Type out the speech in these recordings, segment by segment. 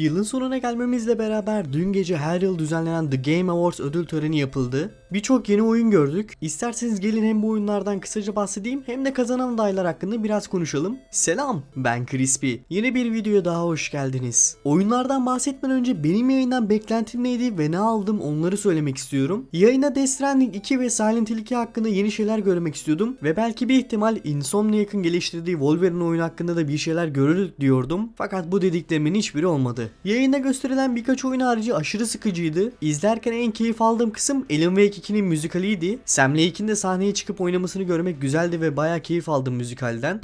Yılın sonuna gelmemizle beraber dün gece her yıl düzenlenen The Game Awards ödül töreni yapıldı. Birçok yeni oyun gördük. İsterseniz gelin hem bu oyunlardan kısaca bahsedeyim hem de kazanan adaylar hakkında biraz konuşalım. Selam ben Crispy. Yeni bir videoya daha hoş geldiniz. Oyunlardan bahsetmeden önce benim yayından beklentim neydi ve ne aldım onları söylemek istiyorum. Yayına Death Stranding 2 ve Silent Hill 2 hakkında yeni şeyler görmek istiyordum ve belki bir ihtimal Insomniac'ın geliştirdiği Wolverine oyunu hakkında da bir şeyler görürüz diyordum. Fakat bu dediklerimin hiçbiri olmadı. Yayında gösterilen birkaç oyun harici aşırı sıkıcıydı. İzlerken en keyif aldığım kısım Alan Wake 2'nin müzikaliydi. Sam Lake'in de sahneye çıkıp oynamasını görmek güzeldi ve bayağı keyif aldım müzikalden.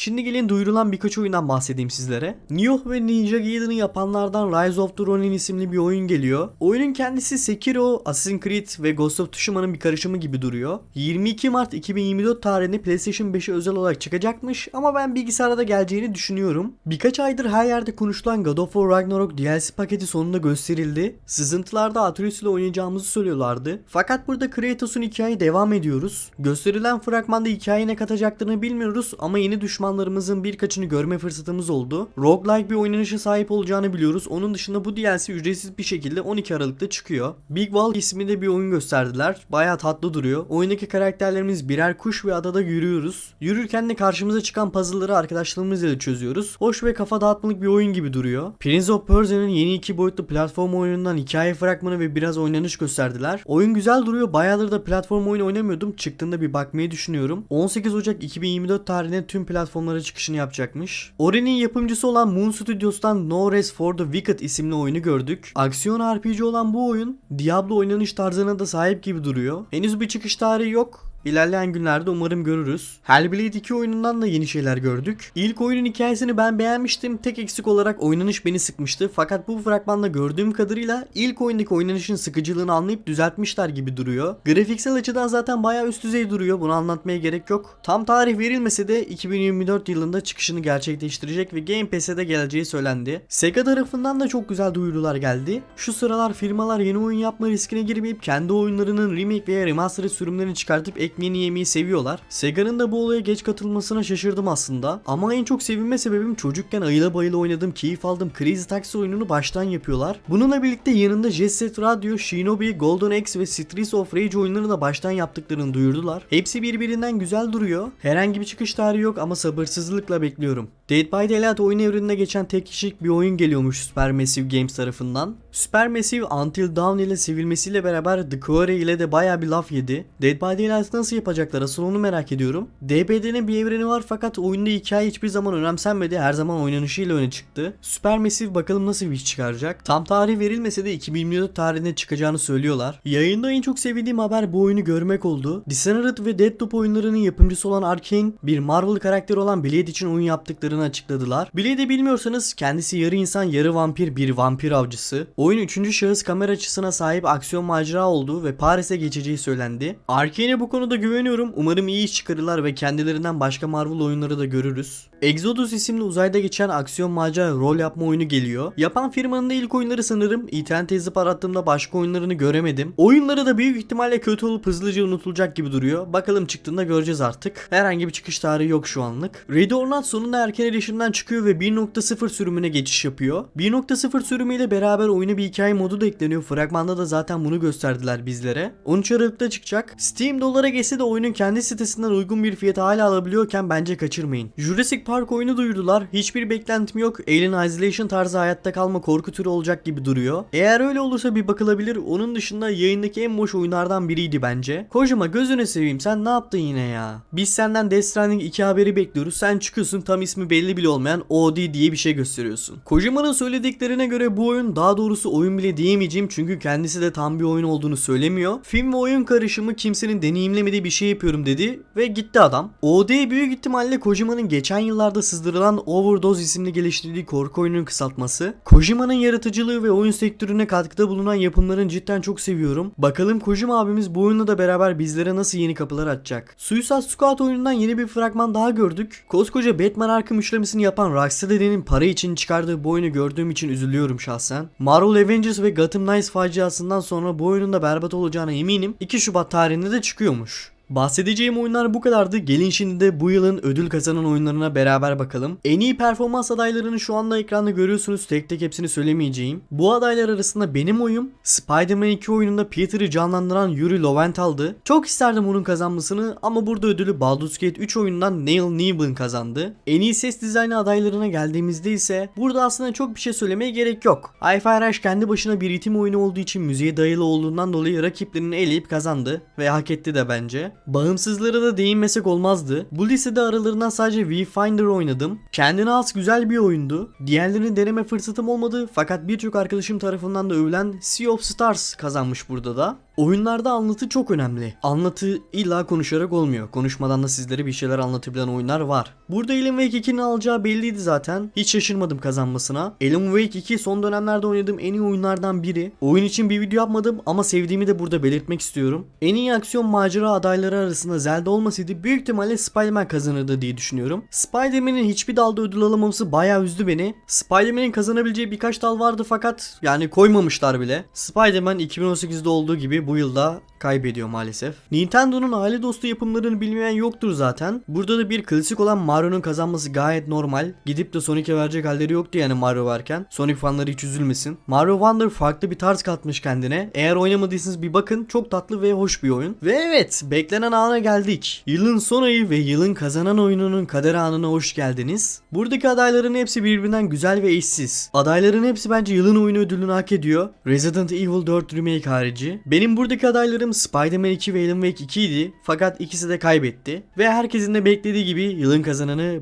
Şimdi gelin duyurulan birkaç oyundan bahsedeyim sizlere. Nioh ve Ninja Gaiden'ı yapanlardan Rise of the Ronin isimli bir oyun geliyor. Oyunun kendisi Sekiro, Assassin's Creed ve Ghost of Tsushima'nın bir karışımı gibi duruyor. 22 Mart 2024 tarihinde PlayStation 5'e özel olarak çıkacakmış ama ben bilgisayara da geleceğini düşünüyorum. Birkaç aydır her yerde konuşulan God of War Ragnarok DLC paketi sonunda gösterildi. Sızıntılarda Atreus ile oynayacağımızı söylüyorlardı. Fakat burada Kratos'un hikaye devam ediyoruz. Gösterilen fragmanda hikaye ne katacaklarını bilmiyoruz ama yeni düşmanlarımızın birkaçını görme fırsatımız oldu. Roguelike bir oynanışa sahip olacağını biliyoruz. Onun dışında bu DLC ücretsiz bir şekilde 12 Aralık'ta çıkıyor. Big Wall isminde bir oyun gösterdiler. Bayağı tatlı duruyor. Oyundaki karakterlerimiz birer kuş ve adada yürüyoruz. Yürürken de karşımıza çıkan puzzle'ları arkadaşlarımızla da çözüyoruz. Hoş ve kafa dağıtmalık bir oyun gibi duruyor. Prince of Persia'nın yeni iki boyutlu platform oyunundan hikaye fragmanı ve biraz oynanış gösterdiler. Oyun güzel duruyor. Bayağıdır da platform oyunu oynamıyordum. Çıktığında bir bakmayı düşünüyorum. 18 Ocak 2024 tarihinde tüm platformlara çıkışını yapacakmış. Ori'nin yapımcısı olan Moon Studios'tan No Rest for the Wicked isimli oyunu gördük. Aksiyon RPG olan bu oyun Diablo oynanış tarzına da sahip gibi duruyor. Henüz bir çıkış tarihi yok. İlerleyen günlerde umarım görürüz. Hellblade 2 oyunundan da yeni şeyler gördük. İlk oyunun hikayesini ben beğenmiştim. Tek eksik olarak oynanış beni sıkmıştı. Fakat bu fragmanda gördüğüm kadarıyla ilk oyundaki oynanışın sıkıcılığını anlayıp düzeltmişler gibi duruyor. Grafiksel açıdan zaten bayağı üst düzey duruyor. Bunu anlatmaya gerek yok. Tam tarih verilmese de 2024 yılında çıkışını gerçekleştirecek ve Game Pass'e de geleceği söylendi. Sega tarafından da çok güzel duyurular geldi. Şu sıralar firmalar yeni oyun yapma riskine girmeyip kendi oyunlarının remake veya remastered sürümlerini çıkartıp ekmeğini yemeyi seviyorlar. Sega'nın da bu olaya geç katılmasına şaşırdım aslında. Ama en çok sevinme sebebim çocukken ayıla bayıla oynadığım, keyif aldığım Crazy Taxi oyununu baştan yapıyorlar. Bununla birlikte yanında Jet Set Radio, Shinobi, Golden Axe ve Streets of Rage oyunlarını da baştan yaptıklarını duyurdular. Hepsi birbirinden güzel duruyor. Herhangi bir çıkış tarihi yok ama sabırsızlıkla bekliyorum. Dead by Daylight oyun evrenine geçen tek kişilik bir oyun geliyormuş Supermassive Games tarafından. Supermassive Until Dawn ile sevilmesiyle beraber The Quarry ile de baya bir laf yedi. Dead by Daylight nasıl yapacaklar asıl onu merak ediyorum. DBD'nin bir evreni var fakat oyunda hikaye hiçbir zaman önemsenmedi. Her zaman oynanışıyla öne çıktı. Supermassive bakalım nasıl bir iş çıkaracak. Tam tarih verilmese de 2024 tarihinde çıkacağını söylüyorlar. Yayında en çok sevdiğim haber bu oyunu görmek oldu. Dishonored ve Deadloop oyunlarının yapımcısı olan Arkane bir Marvel karakteri olan Blade için oyun yaptıklarını açıkladılar. Blade'i bilmiyorsanız kendisi yarı insan yarı vampir bir vampir avcısı. Oyun 3. şahıs kamera açısına sahip aksiyon macera olduğu ve Paris'e geçeceği söylendi. Arkane'e bu konuda güveniyorum. Umarım iyi iş çıkarırlar ve kendilerinden başka Marvel oyunları da görürüz. Exodus isimli uzayda geçen aksiyon macera rol yapma oyunu geliyor. Yapan firmanın da ilk oyunları sanırım. İnternet yazıp arattığımda başka oyunlarını göremedim. Oyunları da büyük ihtimalle kötü olup hızlıca unutulacak gibi duruyor. Bakalım çıktığında göreceğiz artık. Herhangi bir çıkış tarihi yok şu anlık. Ready or Not sonunda erken erişimden çıkıyor ve 1.0 sürümüne geçiş yapıyor. 1.0 sürümüyle beraber oyuna bir hikaye modu da ekleniyor. Fragmanda da zaten bunu gösterdiler bizlere. 13 Aralık'ta çıkacak. Steam dolara geçse de oyunun kendi sitesinden uygun bir fiyata hala alabiliyorken bence kaçırmayın. Jurassic Park oyunu duyurdular. Hiçbir beklentim yok. Alien Isolation tarzı hayatta kalma korku türü olacak gibi duruyor. Eğer öyle olursa bir bakılabilir. Onun dışında yayındaki en boş oyunlardan biriydi bence. Kojima gözüne seveyim sen ne yaptın yine ya? Biz senden Death Stranding 2 haberi bekliyoruz. Sen çıkıyorsun tam ismi belli bile olmayan OD diye bir şey gösteriyorsun. Kojima'nın söylediklerine göre bu oyun daha doğrusu oyun bile diyemeyeceğim çünkü kendisi de tam bir oyun olduğunu söylemiyor. Film ve oyun karışımı kimsenin deneyimlemediği bir şey yapıyorum dedi ve gitti adam. OD büyük ihtimalle Kojima'nın geçen yıllarda sızdırılan Overdose isimli geliştirdiği korku oyununun kısaltması. Kojima'nın yaratıcılığı ve oyun sektörüne katkıda bulunan yapımların cidden çok seviyorum. Bakalım Kojima abimiz bu oyunla da beraber bizlere nasıl yeni kapılar açacak. Suicide Squad oyunundan yeni bir fragman daha gördük. Koskoca Batman Arkham üçlemesini yapan Rocksteady'nin para için çıkardığı bu oyunu gördüğüm için üzülüyorum şahsen. Marvel Avengers ve Gotham Knights faciasından sonra bu oyunun da berbat olacağına eminim. 2 Şubat tarihinde de çıkıyormuş. Bahsedeceğim oyunlar bu kadardı. Gelin şimdi de bu yılın ödül kazanan oyunlarına beraber bakalım. En iyi performans adaylarını şu anda ekranda görüyorsunuz. Tek tek hepsini söylemeyeceğim. Bu adaylar arasında benim oyum Spider-Man 2 oyununda Peter'ı canlandıran Yuri Lowenthal'dı. Çok isterdim onun kazanmasını ama burada ödülü Baldur's Gate 3 oyunundan Neil Newman kazandı. En iyi ses dizaynı adaylarına geldiğimizde ise burada aslında çok bir şey söylemeye gerek yok. Hi-Fi Rush kendi başına bir ritim oyunu olduğu için müziğe dayalı olduğundan dolayı rakiplerini eleyip kazandı ve hak etti de bence. Bağımsızlara da değinmesek olmazdı. Bu listede aralarından sadece Viewfinder oynadım. Kendine has güzel bir oyundu. Diğerlerini deneme fırsatım olmadı fakat birçok arkadaşım tarafından da övülen Sea of Stars kazanmış burada da. Oyunlarda anlatı çok önemli. Anlatı illa konuşarak olmuyor. Konuşmadan da sizlere bir şeyler anlatabilen oyunlar var. Burada Alan Wake 2'nin alacağı belliydi zaten. Hiç şaşırmadım kazanmasına. Alan Wake 2 son dönemlerde oynadığım en iyi oyunlardan biri. Oyun için bir video yapmadım ama sevdiğimi de burada belirtmek istiyorum. En iyi aksiyon macera adayları arasında Zelda olmasaydı büyük ihtimalle Spider-Man kazanırdı diye düşünüyorum. Spider-Man'in hiçbir dalda ödül alamaması bayağı üzdü beni. Spider-Man'in kazanabileceği birkaç dal vardı fakat yani koymamışlar bile. Spider-Man 2018'de olduğu gibi bu yılda kaybediyor maalesef. Nintendo'nun aile dostu yapımlarını bilmeyen yoktur zaten. Burada da bir klasik olan Mario'nun kazanması gayet normal. Gidip de Sonic'e verecek halleri yoktu yani Mario varken. Sonic fanları hiç üzülmesin. Mario Wonder farklı bir tarz katmış kendine. Eğer oynamadıysanız bir bakın. Çok tatlı ve hoş bir oyun. Ve evet beklenen ana geldik. Yılın son ayı ve yılın kazanan oyununun kader anına hoş geldiniz. Buradaki adayların hepsi birbirinden güzel ve eşsiz. Adayların hepsi bence yılın oyunu ödülünü hak ediyor. Resident Evil 4 Remake harici. Benim buradaki adaylarım Spider-Man 2 ve Alan Wake 2 idi. Fakat ikisi de kaybetti. Ve herkesin de beklediği gibi yılın kazananı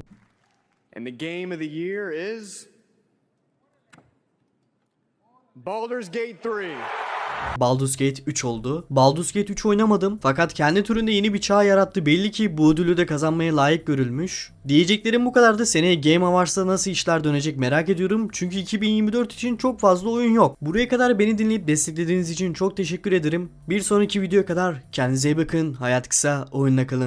And the game of the year is Baldur's Gate 3. Baldur's Gate 3 oldu. Baldur's Gate 3 oynamadım fakat kendi türünde yeni bir çağ yarattı. Belli ki bu ödülü de kazanmaya layık görülmüş. Diyeceklerim bu kadardı. Seneye Game Awards'ta nasıl işler dönecek merak ediyorum. Çünkü 2024 için çok fazla oyun yok. Buraya kadar beni dinleyip desteklediğiniz için çok teşekkür ederim. Bir sonraki videoya kadar kendinize iyi bakın. Hayat kısa, oyunla kalın.